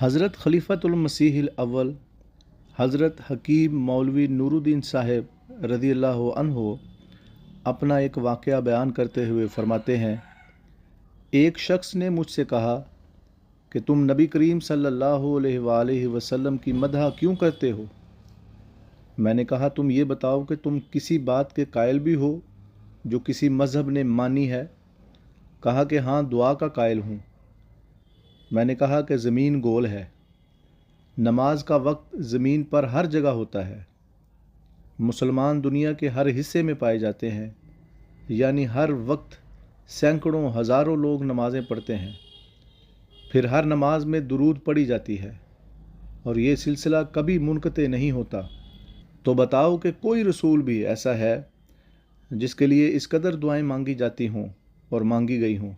حضرت خلیفۃ المسیح الاول، حضرت حکیم مولوی نور الدین صاحب رضی اللہ عنہ اپنا ایک واقعہ بیان کرتے ہوئے فرماتے ہیں، ایک شخص نے مجھ سے کہا کہ تم نبی کریم صلی اللہ علیہ وآلہ وسلم کی مدح کیوں کرتے ہو؟ میں نے کہا، تم یہ بتاؤ کہ تم کسی بات کے قائل بھی ہو جو کسی مذہب نے مانی ہے؟ کہا کہ ہاں دعا کا قائل ہوں۔ میں نے کہا کہ زمین گول ہے۔ نماز کا وقت زمین پر ہر جگہ ہوتا ہے۔ مسلمان دنیا کے ہر حصے میں پائے جاتے ہیں۔ یعنی ہر وقت سینکڑوں ہزاروں لوگ نمازیں پڑھتے ہیں۔ پھر ہر نماز میں درود پڑھی جاتی ہے۔ اور یہ سلسلہ کبھی منقطع نہیں ہوتا۔ تو بتاؤ کہ کوئی رسول بھی ایسا ہے جس کے لیے اس قدر دعائیں مانگی جاتی ہوں اور مانگی گئی ہوں۔